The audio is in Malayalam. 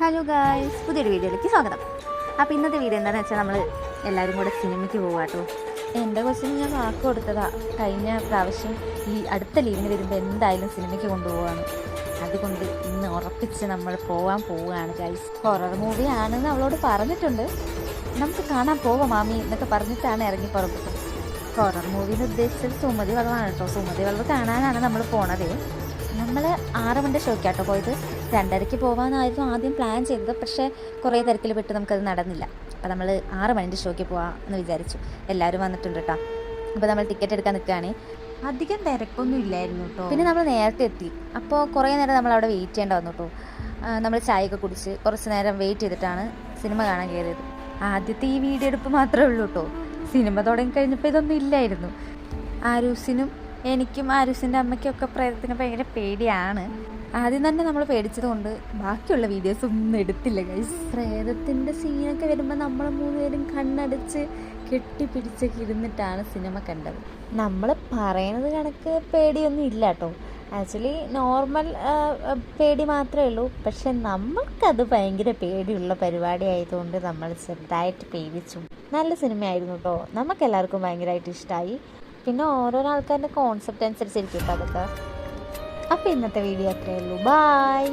ഹലോ ഗായ്സ് പുതിയൊരു വീഡിയോയിലേക്ക് സ്വാഗതം. അപ്പോൾ ഇന്നത്തെ വീഡിയോ എന്താണെന്ന് വെച്ചാൽ നമ്മൾ എല്ലാവരും കൂടെ സിനിമയ്ക്ക് പോകാം കേട്ടോ എന്റെ കൊച്ചിന് ഞാൻ വാക്ക് കൊടുത്തതാ. കഴിഞ്ഞ പ്രാവശ്യം ഈ അടുത്ത ലീവിന് വരുമ്പോൾ എന്തായാലും സിനിമയ്ക്ക് കൊണ്ടുപോവാണ് അതുകൊണ്ട് ഇന്ന് ഉറപ്പിച്ച് നമ്മൾ പോകാൻ പോവുകയാണ് ഗൈസ് ഹൊറർ മൂവി ആണെന്ന് അവളോട് പറഞ്ഞിട്ടുണ്ട്. നമുക്ക് കാണാൻ പോവാം മാമി എന്നൊക്കെ പറഞ്ഞിട്ടാണ് ഇറങ്ങി പുറപ്പെട്ടത്. ഹൊറർ മൂവിന്ന് ഉദ്ദേശിച്ചത് സുമതി വെള്ളമാണ് കേട്ടോ സുമതി വെള്ളം കാണാനാണ് നമ്മൾ പോണത്. നമ്മൾ ആറ് മണിന്റെ ഷോയ്ക്കാട്ടോ പോയത്. രണ്ടരയ്ക്ക് പോകാനായിരുന്നു ആദ്യം പ്ലാൻ ചെയ്തത്. പക്ഷേ കുറേ തിരക്കിൽ പെട്ട് നമുക്കത് നടന്നില്ല. അപ്പോൾ നമ്മൾ ആറ് മണിന്റെ ഷോയ്ക്ക് പോകാം എന്ന് വിചാരിച്ചു. എല്ലാവരും വന്നിട്ടുണ്ട് കേട്ടോ അപ്പോൾ നമ്മൾ ടിക്കറ്റ് എടുക്കാൻ നിൽക്കുകയാണ്. അധികം തിരക്കൊന്നും ഇല്ലായിരുന്നു കേട്ടോ പിന്നെ നമ്മൾ നേരത്തെ എത്തി. അപ്പോൾ കുറേ നേരം നമ്മൾ അവിടെ വെയിറ്റ് ചെയ്യേണ്ട വന്നു കേട്ടോ നമ്മൾ ചായയൊക്കെ കുടിച്ച് കുറച്ച് നേരം വെയിറ്റ് ചെയ്തിട്ടാണ് സിനിമ കാണാൻ കയറിയത്. ആദ്യത്തെ ഈ വീഡിയോ എടുപ്പ് മാത്രമേ ഉള്ളൂ കേട്ടോ സിനിമ തുടങ്ങി കഴിഞ്ഞപ്പോൾ ഇതൊന്നും ഇല്ലായിരുന്നു. ആരൂസിനും എനിക്കും ആരുഷിന്റെ അമ്മയ്ക്കും ഒക്കെ പ്രേതത്തിന് ഭയങ്കര പേടിയാണ്. ആദ്യം തന്നെ നമ്മൾ പേടിച്ചതുകൊണ്ട് ബാക്കിയുള്ള വീഡിയോസ് ഒന്നും എടുത്തില്ല ഗൈസ് പ്രേതത്തിന്റെ സീനൊക്കെ വരുമ്പോൾ നമ്മൾ മൂന്നുപേരും കണ്ണടച്ച് കെട്ടിപ്പിടിച്ചൊക്കെ ഇരുന്നിട്ടാണ് സിനിമ കണ്ടത്. നമ്മൾ പറയുന്നത് കണക്ക് പേടിയൊന്നും ഇല്ല കേട്ടോ ആക്ച്വലി നോർമൽ പേടി മാത്രമേ ഉള്ളൂ. പക്ഷെ നമ്മൾക്കത് ഭയങ്കര പേടിയുള്ള പരിപാടി ആയതുകൊണ്ട് നമ്മൾ ചെറുതായിട്ട് പേടിച്ചു. നല്ല സിനിമയായിരുന്നു കേട്ടോ നമുക്കെല്ലാവർക്കും ഭയങ്കരമായിട്ട് ഇഷ്ടമായി പിന്നെ ഓരോരോ ആൾക്കാരുടെ കോൺസെപ്റ്റ് അനുസരിച്ചിരിക്കും കേട്ടോ അതൊക്കെ. അപ്പോൾ ഇന്നത്തെ വീഡിയോ അത്രയേ ഉള്ളൂ. ബായ്